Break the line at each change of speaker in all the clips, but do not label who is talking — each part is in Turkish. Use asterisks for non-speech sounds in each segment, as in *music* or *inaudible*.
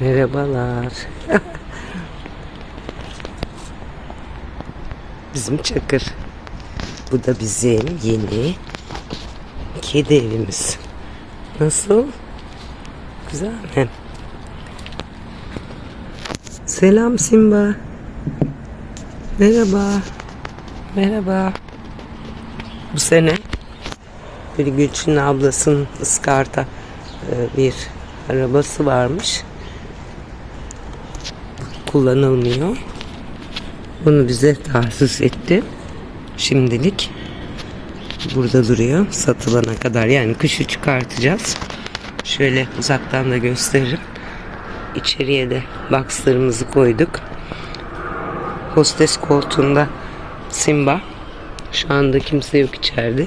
Merhabalar. Bizim Çakır. Bu da bizim yeni kedi evimiz. Nasıl? Güzel mi? Selam Simba. Merhaba. Merhaba. Bu sene bir Gülçin ablasının ıskarta e, bir arabası varmış. Kullanılmıyor. Bunu bize tahsis etti. Şimdilik burada duruyor satılana kadar. Yani kışı çıkartacağız. Şöyle uzaktan da gösteririm. İçeriye de boxlarımızı koyduk. Hostes koltuğunda Simba. Şu anda kimse yok içeride.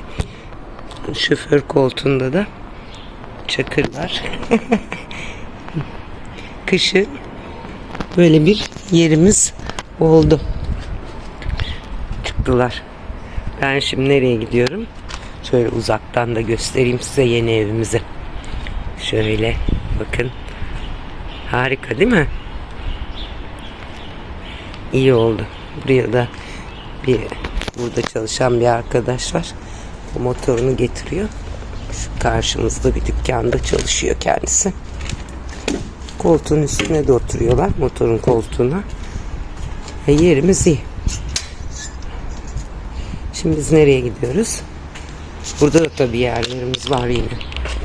Şoför koltuğunda da Çakır. *laughs* Kışı böyle bir yerimiz oldu. Çıktılar. Ben şimdi nereye gidiyorum? Şöyle uzaktan da göstereyim size yeni evimizi. Şöyle bakın. Harika değil mi? İyi oldu. Buraya da bir burada çalışan bir arkadaş var. O motorunu getiriyor. Şu karşımızda bir dükkanda çalışıyor kendisi. Koltuğun üstüne de oturuyorlar. Motorun koltuğuna. Ve yerimiz iyi. Şimdi biz nereye gidiyoruz? Burada da tabii yerlerimiz var yine.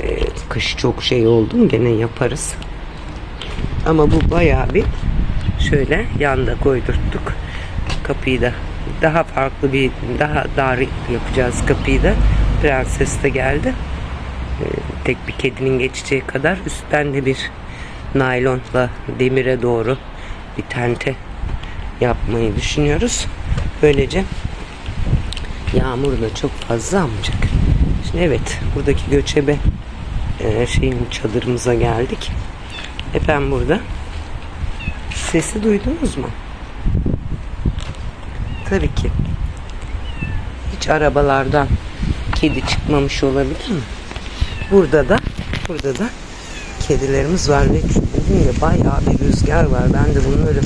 Ee, kış çok şey oldu mu gene yaparız. Ama bu bayağı bir şöyle yanda koydurttuk. Kapıyı da daha farklı bir daha dar yapacağız kapıyı da. Prenses de geldi. Ee, tek bir kedinin geçeceği kadar üstten de bir naylonla demire doğru bir tente yapmayı düşünüyoruz. Böylece yağmur da çok fazla almayacak. Şimdi evet buradaki göçebe e, şeyin çadırımıza geldik. Efendim burada sesi duydunuz mu? Tabii ki. Hiç arabalardan kedi çıkmamış olabilir mi? Burada da burada da kedilerimiz var ve bugün de bayağı bir rüzgar var. Ben de bunları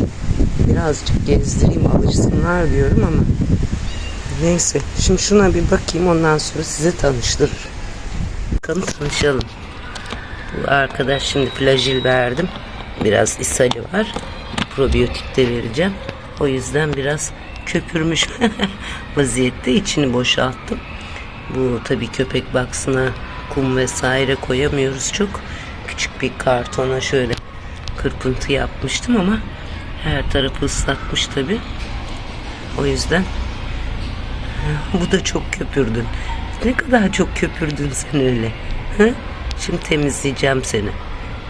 birazcık gezdireyim alışsınlar diyorum ama neyse. Şimdi şuna bir bakayım ondan sonra size tanıştırırım. Bakalım tanışalım. Bu arkadaş şimdi flajil verdim. Biraz ishali var. Probiyotik de vereceğim. O yüzden biraz köpürmüş *laughs* vaziyette içini boşalttım. Bu tabii köpek baksına kum vesaire koyamıyoruz çok. Küçük bir kartona şöyle kırpıntı yapmıştım ama her tarafı ıslatmış tabii. O yüzden *laughs* bu da çok köpürdün. Ne kadar çok köpürdün sen öyle. Hı? Şimdi temizleyeceğim seni.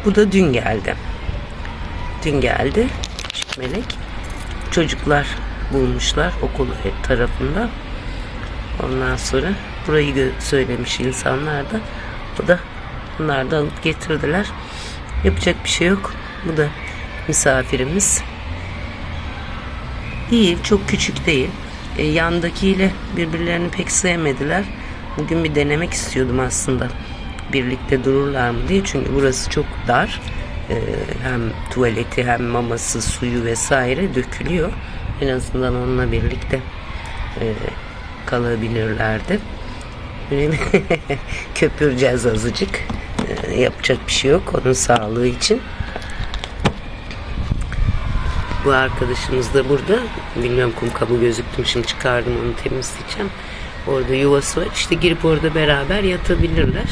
Bu da dün geldi. Dün geldi. Küçük melek. Çocuklar bulmuşlar okul tarafında. Ondan sonra burayı söylemiş insanlar da. Bu da bunlar da alıp getirdiler. Yapacak bir şey yok. Bu da misafirimiz. İyi, çok küçük değil. E, yandakiyle birbirlerini pek sevmediler. Bugün bir denemek istiyordum aslında. Birlikte dururlar mı diye. Çünkü burası çok dar. E, hem tuvaleti hem maması, suyu vesaire dökülüyor. En azından onunla birlikte e, kalabilirlerdi. *laughs* Köpüreceğiz azıcık. Yapacak bir şey yok onun sağlığı için. Bu arkadaşımız da burada. Bilmiyorum kum kabı gözüktüm şimdi çıkardım onu temizleyeceğim. Orada yuvası var. İşte girip orada beraber yatabilirler.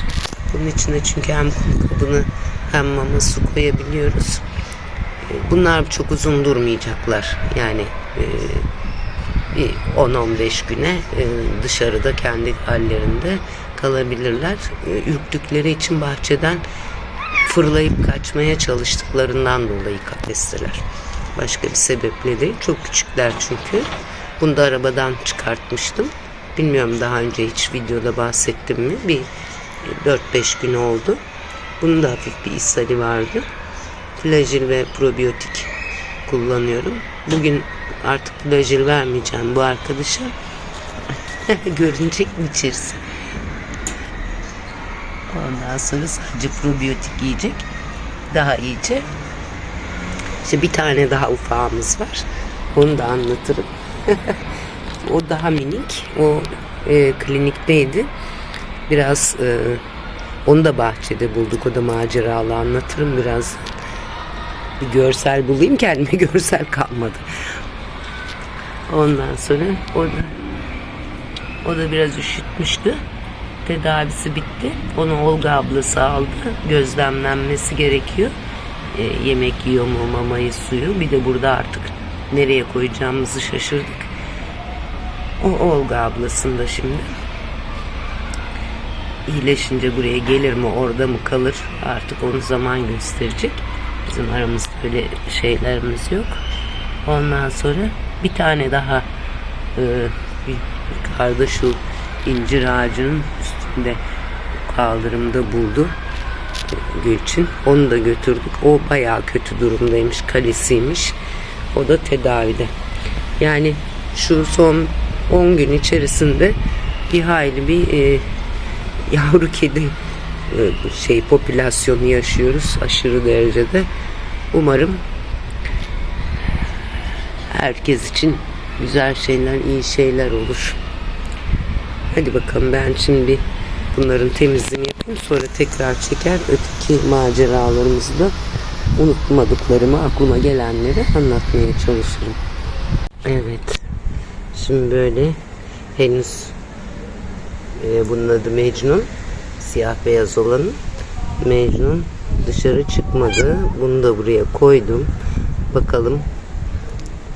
Bunun içine çünkü hem kum kabını hem mama su koyabiliyoruz. E, Bunlar çok uzun durmayacaklar. Yani e, bir 10-15 güne e, dışarıda kendi hallerinde kalabilirler. E, Ürktükleri için bahçeden fırlayıp kaçmaya çalıştıklarından dolayı kafesteler. Başka bir sebeple değil. Çok küçükler çünkü. Bunu da arabadan çıkartmıştım. Bilmiyorum daha önce hiç videoda bahsettim mi? Bir 4-5 gün oldu. Bunun da hafif bir ishali vardı. Flajil ve probiyotik kullanıyorum. Bugün artık flajil vermeyeceğim bu arkadaşa. *laughs* Görünecek mi içerisi? Ondan sonra sadece probiyotik yiyecek. Daha iyice İşte bir tane daha ufağımız var. Onu da anlatırım. *laughs* o daha minik. O e, klinikteydi. Biraz e, onu da bahçede bulduk. O da maceralı anlatırım biraz. Bir görsel bulayım kendime *laughs* görsel kalmadı. Ondan sonra o da o da biraz üşütmüştü. Tedavisi bitti. Onu Olga ablası aldı. Gözlemlenmesi gerekiyor. E, yemek yiyor mu, mamayı, suyu. Bir de burada artık nereye koyacağımızı şaşırdık. O Olga ablasında şimdi. İyileşince buraya gelir mi, orada mı kalır artık onu zaman gösterecek. Bizim aramızda öyle şeylerimiz yok. Ondan sonra bir tane daha e, yukarıda şu incir ağacının üstünde kaldırımda buldu Gülçin. Onu da götürdük. O bayağı kötü durumdaymış. Kalesiymiş. O da tedavide. Yani şu son 10 gün içerisinde bir hayli bir e, yavru kedi e, şey popülasyonu yaşıyoruz aşırı derecede. Umarım herkes için güzel şeyler, iyi şeyler olur. Hadi bakalım ben şimdi bunların temizliğini yapayım. Sonra tekrar çeker öteki maceralarımızı da unutmadıklarımı, aklıma gelenleri anlatmaya çalışırım. Evet. Şimdi böyle henüz e, bunun adı Mecnun. Siyah beyaz olanın. Mecnun dışarı çıkmadı. Bunu da buraya koydum. Bakalım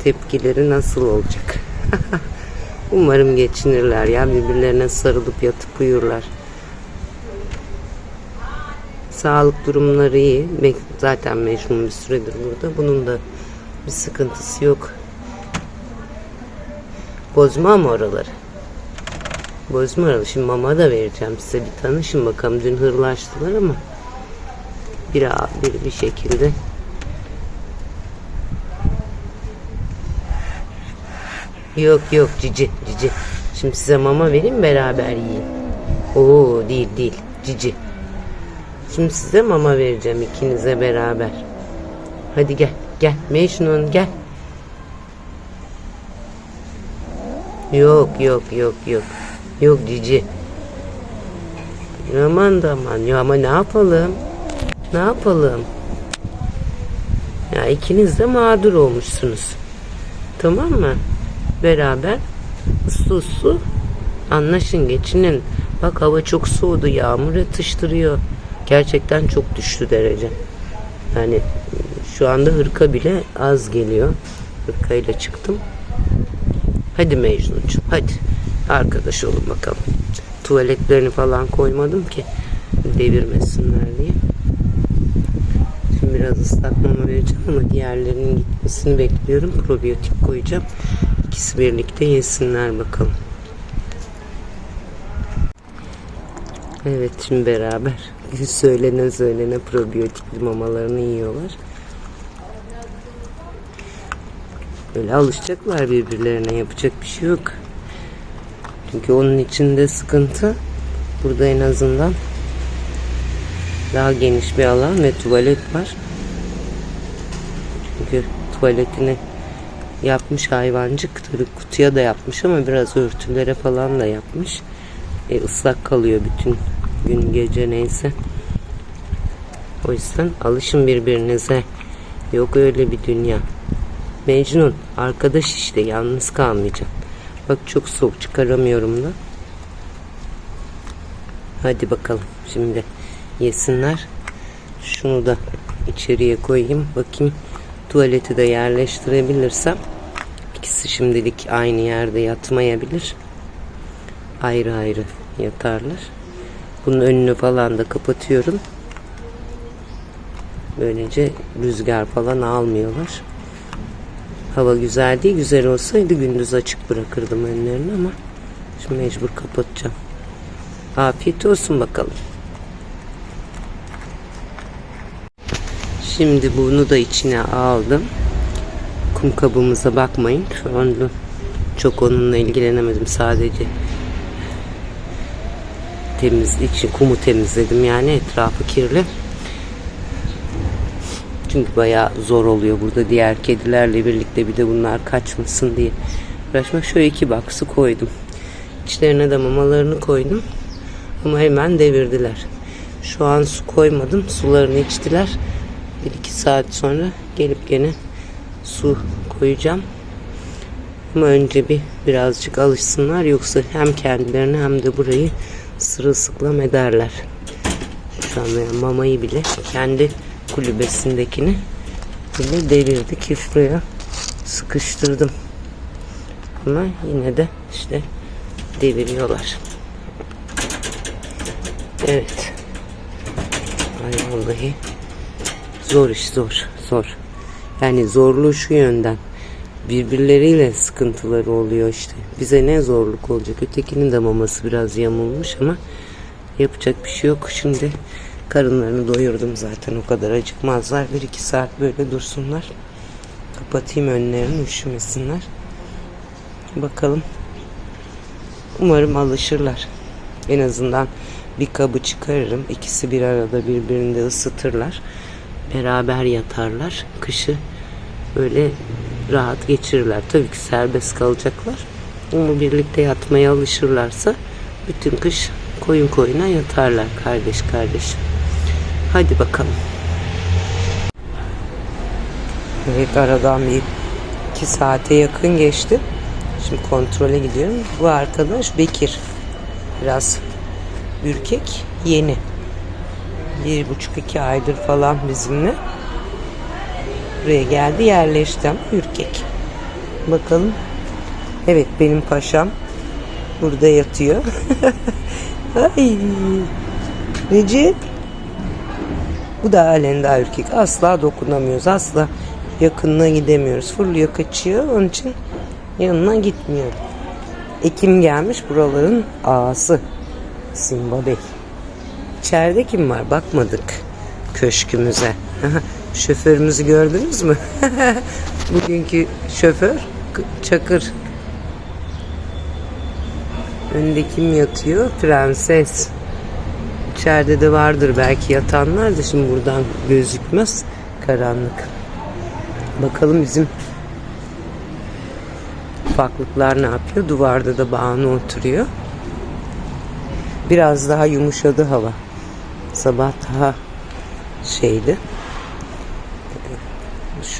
tepkileri nasıl olacak. *laughs* Umarım geçinirler ya birbirlerine sarılıp yatıp uyurlar. Sağlık durumları iyi. Zaten Mecnun bir süredir burada. Bunun da bir sıkıntısı yok. Bozma mı oraları? Bozma oraları. Şimdi mama da vereceğim size. Bir tanışın bakalım. Dün hırlaştılar ama bir, bir, bir şekilde Yok yok cici cici. Şimdi size mama vereyim beraber yiyin. Oo değil değil cici. Şimdi size mama vereceğim ikinize beraber. Hadi gel gel Mecnun gel. Yok yok yok yok. Yok cici. Aman da aman ya ama ne yapalım? Ne yapalım? Ya ikiniz de mağdur olmuşsunuz. Tamam mı? Beraber uslu uslu anlaşın geçinin. Bak hava çok soğudu yağmur yatıştırıyor. Gerçekten çok düştü derece. Yani şu anda hırka bile az geliyor. Hırkayla çıktım. Hadi Mecnuncuğum hadi. Arkadaş olun bakalım. Tuvaletlerini falan koymadım ki devirmesinler diye. Şimdi biraz ıslak mama vereceğim ama diğerlerinin gitmesini bekliyorum. Probiyotik koyacağım. İkisi birlikte yesinler bakalım. Evet şimdi beraber söylene söylene probiyotikli mamalarını yiyorlar. Böyle alışacaklar birbirlerine yapacak bir şey yok. Çünkü onun içinde sıkıntı. Burada en azından daha geniş bir alan ve tuvalet var. Çünkü tuvaletini yapmış hayvancık. Tabii kutuya da yapmış ama biraz örtülere falan da yapmış. E, ıslak kalıyor bütün gün gece neyse. O yüzden alışın birbirinize. Yok öyle bir dünya. Mecnun arkadaş işte yalnız kalmayacaksın. Bak çok soğuk çıkaramıyorum da. Hadi bakalım şimdi yesinler. Şunu da içeriye koyayım. Bakayım tuvaleti de yerleştirebilirsem. İkisi şimdilik aynı yerde yatmayabilir. Ayrı ayrı yatarlar. Bunun önünü falan da kapatıyorum. Böylece rüzgar falan almıyorlar. Hava güzel değil. Güzel olsaydı gündüz açık bırakırdım önlerini ama şimdi mecbur kapatacağım. Afiyet olsun bakalım. Şimdi bunu da içine aldım. Kum kabımıza bakmayın. Şu anda çok onunla ilgilenemedim. Sadece temiz için kumu temizledim yani etrafı kirli. Çünkü bayağı zor oluyor burada diğer kedilerle birlikte bir de bunlar kaçmasın diye uğraşmak. Şöyle iki bak su koydum. İçlerine de mamalarını koydum. Ama hemen devirdiler. Şu an su koymadım. Sularını içtiler. Bir iki saat sonra gelip gene su koyacağım. Ama önce bir birazcık alışsınlar yoksa hem kendilerini hem de burayı sırılsıklam ederler. Şu an yani mamayı bile kendi kulübesindekini bile devirdi ki şuraya sıkıştırdım. Ama yine de işte deviriyorlar. Evet. Ay vallahi zor iş zor zor. Yani zorluğu şu yönden birbirleriyle sıkıntıları oluyor işte. Bize ne zorluk olacak. Ötekinin de maması biraz yamulmuş ama yapacak bir şey yok. Şimdi karınlarını doyurdum zaten o kadar acıkmazlar. Bir iki saat böyle dursunlar. Kapatayım önlerini üşümesinler. Bakalım. Umarım alışırlar. En azından bir kabı çıkarırım. İkisi bir arada birbirini ısıtırlar. Beraber yatarlar. Kışı böyle rahat geçirirler. Tabii ki serbest kalacaklar. Ama birlikte yatmaya alışırlarsa bütün kış koyun koyuna yatarlar kardeş kardeş. Hadi bakalım. Evet aradan bir iki saate yakın geçti. Şimdi kontrole gidiyorum. Bu arkadaş Bekir. Biraz ürkek yeni. Bir buçuk iki aydır falan bizimle. Buraya geldi yerleşti ama ürkek. Bakalım. Evet benim paşam burada yatıyor. *laughs* Ay. Recep. Bu da halen daha ürkek. Asla dokunamıyoruz. Asla yakınına gidemiyoruz. Fırlıyor kaçıyor. Onun için yanına gitmiyor. Ekim gelmiş buraların ağası. Simba Bey. İçeride kim var? Bakmadık köşkümüze. *laughs* Şoförümüzü gördünüz mü? *laughs* Bugünkü şoför Çakır. Önde kim yatıyor? Prenses. İçeride de vardır belki yatanlar da şimdi buradan gözükmez. Karanlık. Bakalım bizim ufaklıklar ne yapıyor? Duvarda da Banu oturuyor. Biraz daha yumuşadı hava. Sabah daha şeydi.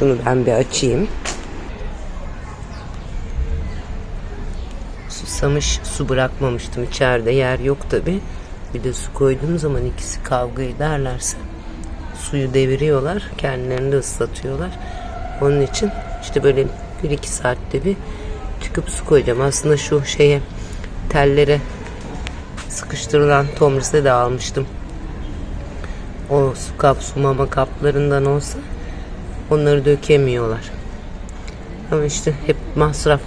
Şunu ben bir açayım. Susamış su bırakmamıştım. İçeride yer yok tabi. Bir de su koyduğum zaman ikisi kavga ederlerse suyu deviriyorlar. Kendilerini de ıslatıyorlar. Onun için işte böyle bir iki saatte bir çıkıp su koyacağım. Aslında şu şeye tellere sıkıştırılan tomrise de almıştım. O su kap, su mama kaplarından olsa onları dökemiyorlar. Ama işte hep masraf.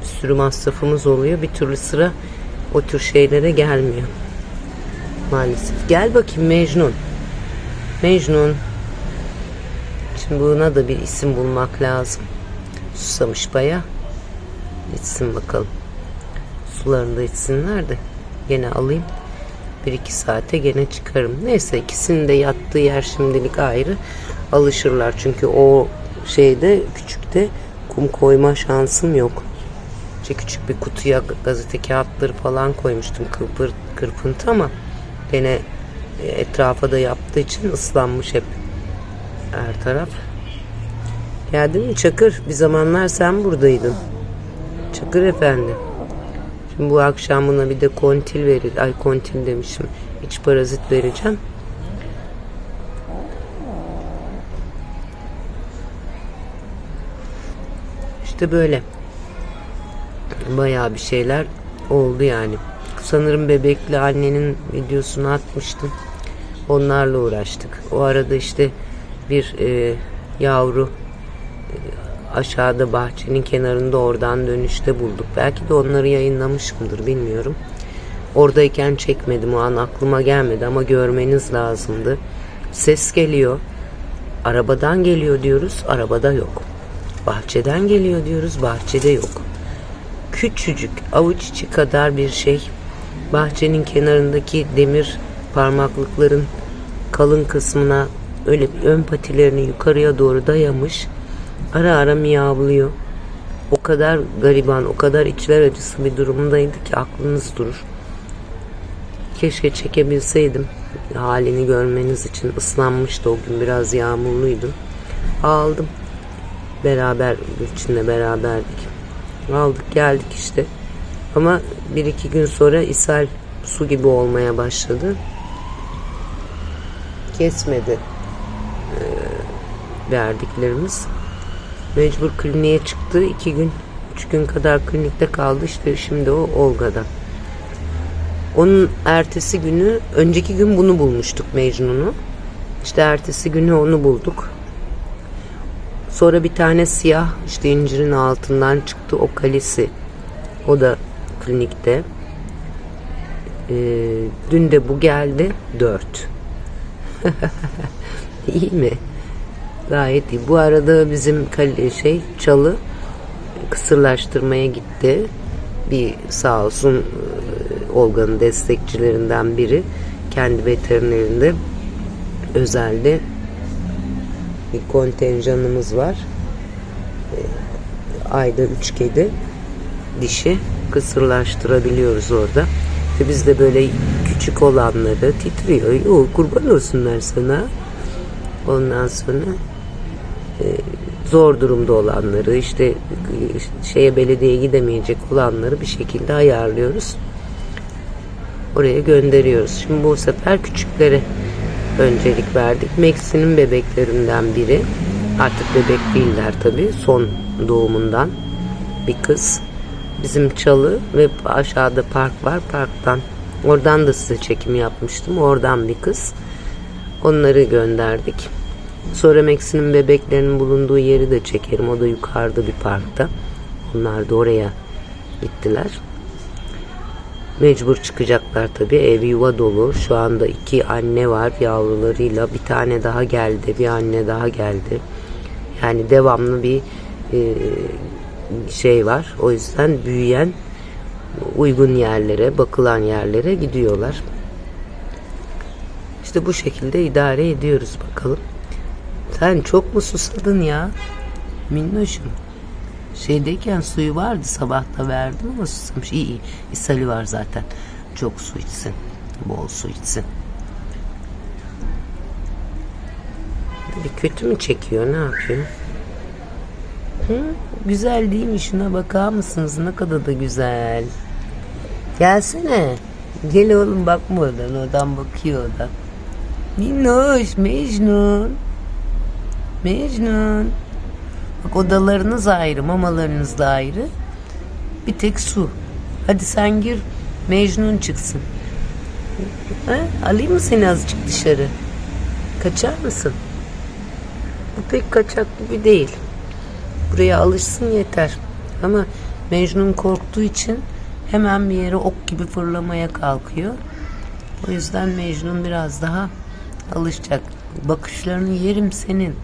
Bir sürü masrafımız oluyor. Bir türlü sıra o tür şeylere gelmiyor. Maalesef. Gel bakayım Mecnun. Mecnun. Şimdi buna da bir isim bulmak lazım. Susamış baya. İçsin bakalım. Sularını da içsinler de. Gene alayım. Bir iki saate gene çıkarım. Neyse ikisinin de yattığı yer şimdilik ayrı. Alışırlar çünkü o şeyde küçükte kum koyma şansım yok. İşte küçük bir kutuya gazete kağıtları falan koymuştum kırpır, kırpıntı ama gene etrafa da yaptığı için ıslanmış hep her taraf. Geldin mi Çakır? Bir zamanlar sen buradaydın. Çakır efendi. Şimdi bu akşam buna bir de kontil verir. Ay kontil demişim. İç parazit vereceğim. İşte böyle. Bayağı bir şeyler oldu yani. Sanırım bebekli annenin videosunu atmıştım. Onlarla uğraştık. O arada işte bir e, yavru e, aşağıda bahçenin kenarında oradan dönüşte bulduk. Belki de onları yayınlamışımdır bilmiyorum. Oradayken çekmedim o an aklıma gelmedi ama görmeniz lazımdı. Ses geliyor. Arabadan geliyor diyoruz. Arabada yok. Bahçeden geliyor diyoruz. Bahçede yok. Küçücük avuç içi kadar bir şey. Bahçenin kenarındaki demir parmaklıkların kalın kısmına öyle ön patilerini yukarıya doğru dayamış. Ara ara miyavlıyor. O kadar gariban, o kadar içler acısı bir durumdaydı ki aklınız durur. Keşke çekebilseydim halini görmeniz için ıslanmıştı o gün biraz yağmurluydu. Aldım. Beraber Gülçin'le beraberdik. Aldık geldik işte. Ama bir iki gün sonra ishal su gibi olmaya başladı. Kesmedi ee, verdiklerimiz. Mecbur kliniğe çıktı. iki gün, üç gün kadar klinikte kaldı. İşte şimdi o Olga'da. Onun ertesi günü, önceki gün bunu bulmuştuk Mecnun'u. İşte ertesi günü onu bulduk. Sonra bir tane siyah işte incirin altından çıktı o kalesi. O da klinikte. Ee, dün de bu geldi. Dört. *laughs* iyi mi? Gayet iyi. Bu arada bizim kale, şey çalı kısırlaştırmaya gitti. Bir sağ olsun e, Olga'nın destekçilerinden biri kendi veterinerinde özelde bir kontenjanımız var. E, Ayda üç kedi dişi kısırlaştırabiliyoruz orada. Ve biz de böyle küçük olanları titriyor. Yo, kurban olsunlar sana. Ondan sonra e, zor durumda olanları işte e, şeye belediyeye gidemeyecek olanları bir şekilde ayarlıyoruz. Oraya gönderiyoruz. Şimdi bu sefer küçüklere öncelik verdik. Max'inin bebeklerinden biri. Artık bebek değiller tabii. Son doğumundan bir kız. Bizim çalı ve aşağıda park var. Parktan oradan da size çekim yapmıştım. Oradan bir kız. Onları gönderdik. Sonra Max'inin bebeklerinin bulunduğu yeri de çekerim. O da yukarıda bir parkta. Onlar da oraya gittiler. Mecbur çıkacaklar tabii. Ev yuva dolu. Şu anda iki anne var yavrularıyla. Bir tane daha geldi. Bir anne daha geldi. Yani devamlı bir e, şey var. O yüzden büyüyen uygun yerlere, bakılan yerlere gidiyorlar. İşte bu şekilde idare ediyoruz bakalım. Sen çok mu susadın ya? Minnoşum. Şeydeyken suyu vardı sabah da verdim ama susamış. İyi iyi. İshali var zaten. Çok su içsin. Bol su içsin. Bir kötü mü çekiyor ne yapıyor? Hı? Güzel değil mi? Şuna bakar mısınız? Ne kadar da güzel. Gelsene. Gel oğlum bakma oradan. Oradan bakıyor o da. Minnoş, Mecnun. Mecnun. Bak odalarınız ayrı, mamalarınız da ayrı. Bir tek su. Hadi sen gir, Mecnun çıksın. Ha? Alayım mı seni azıcık dışarı? Kaçar mısın? Bu pek kaçak gibi değil. Buraya alışsın yeter. Ama Mecnun korktuğu için hemen bir yere ok gibi fırlamaya kalkıyor. O yüzden Mecnun biraz daha alışacak. Bakışlarını yerim senin.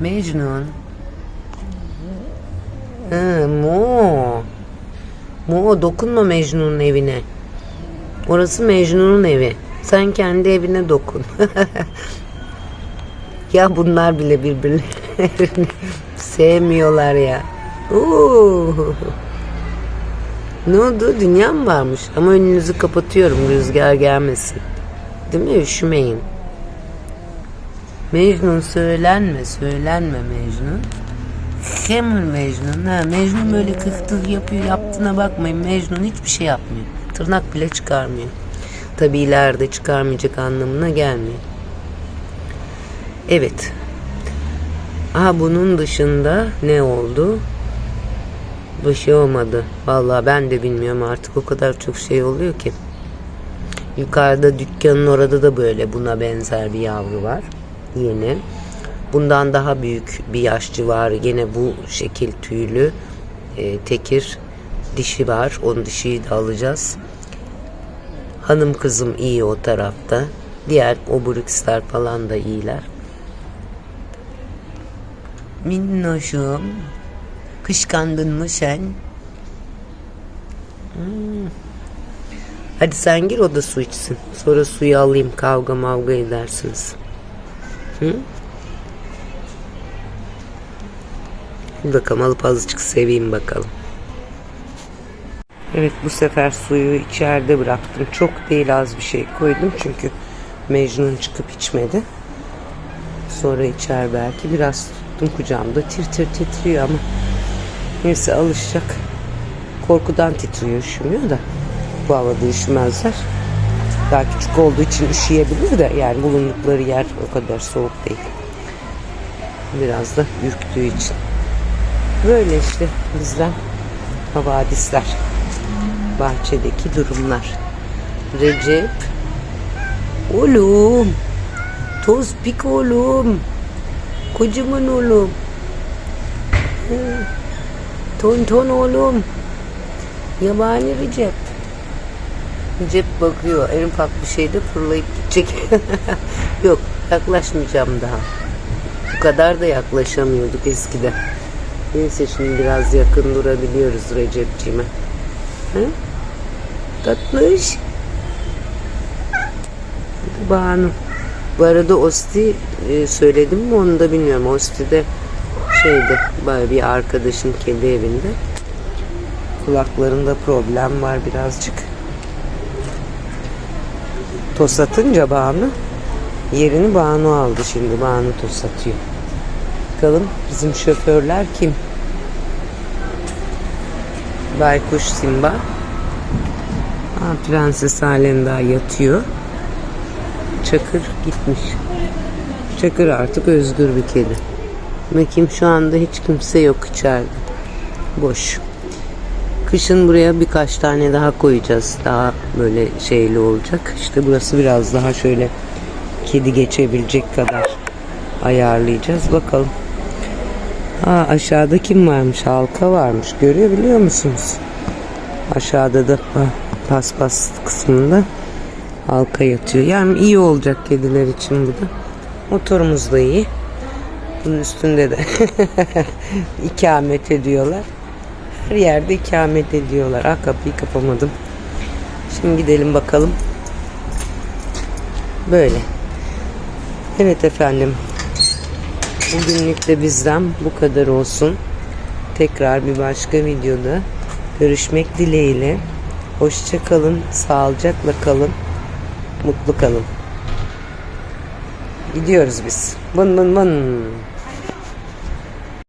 Mecnun. Ha, Mo. Mo dokunma Mecnun'un evine. Orası Mecnun'un evi. Sen kendi evine dokun. *laughs* ya bunlar bile birbirlerini *laughs* sevmiyorlar ya. Oo. Ne oldu? Dünya mı varmış? Ama önünüzü kapatıyorum rüzgar gelmesin. Değil mi? Üşümeyin. Mecnun söylenme, söylenme Mecnun. Kemur Mecnun. Ha, Mecnun böyle kıhtı yapıyor, yaptığına bakmayın. Mecnun hiçbir şey yapmıyor. Tırnak bile çıkarmıyor. Tabi ileride çıkarmayacak anlamına gelmiyor. Evet. Aha bunun dışında ne oldu? Bir şey olmadı. Vallahi ben de bilmiyorum artık o kadar çok şey oluyor ki. Yukarıda dükkanın orada da böyle buna benzer bir yavru var. Yeni. Bundan daha büyük bir yaşçı var. Yine bu şekil tüylü e, tekir dişi var. Onun dişiyi de alacağız. Hanım kızım iyi o tarafta. Diğer obrixler falan da iyiler. Minnoşum. Kışkandın mı sen? Hmm. Hadi sen gir o da su içsin. Sonra suyu alayım kavga mavga edersiniz. Hı? Bir bakalım alıp azıcık seveyim bakalım. Evet bu sefer suyu içeride bıraktım. Çok değil az bir şey koydum çünkü Mecnun çıkıp içmedi. Sonra içer belki biraz tuttum kucağımda tir tir titriyor ama neyse alışacak. Korkudan titriyor üşümüyor da bu havada üşümezler. Daha küçük olduğu için üşüyebilir de yani bulundukları yer o kadar soğuk değil. Biraz da ürktüğü için. Böyle işte bizden havadisler. Bahçedeki durumlar. Recep. Oğlum. Toz pik oğlum. Kocaman oğlum. Hı. Ton ton oğlum. Yabani Recep. Recep bakıyor. En ufak bir şeyde fırlayıp gidecek. *laughs* Yok yaklaşmayacağım daha. Bu kadar da yaklaşamıyorduk eskiden. Neyse şimdi biraz yakın durabiliyoruz Recep'ciğime. Hı? Tatlış. Banu. Bu arada Osti e, söyledim mi onu da bilmiyorum. Osti de şeyde baya bir arkadaşın kendi evinde. Kulaklarında problem var birazcık. Toz atınca Banu yerini Banu aldı şimdi. Banu toz atıyor. Bakalım bizim şoförler kim? Baykuş Simba. Aa, Prenses halen daha yatıyor. Çakır gitmiş. Çakır artık özgür bir kedi. Bakayım şu anda hiç kimse yok içeride. Boş. Kışın buraya birkaç tane daha koyacağız. Daha böyle şeyli olacak. İşte burası biraz daha şöyle kedi geçebilecek kadar ayarlayacağız. Bakalım. Aa, aşağıda kim varmış? Halka varmış. Görüyor biliyor musunuz? Aşağıda da pa- paspas kısmında halka yatıyor. Yani iyi olacak kediler için bu da. Motorumuz da iyi. Bunun üstünde de *laughs* ikamet ediyorlar. Her yerde ikamet ediyorlar. Ah kapıyı kapamadım. Şimdi gidelim bakalım. Böyle. Evet efendim. Bugünlük de bizden bu kadar olsun. Tekrar bir başka videoda görüşmek dileğiyle. Hoşça kalın, sağlıcakla kalın, mutlu kalın. Gidiyoruz biz. Bın bın bın.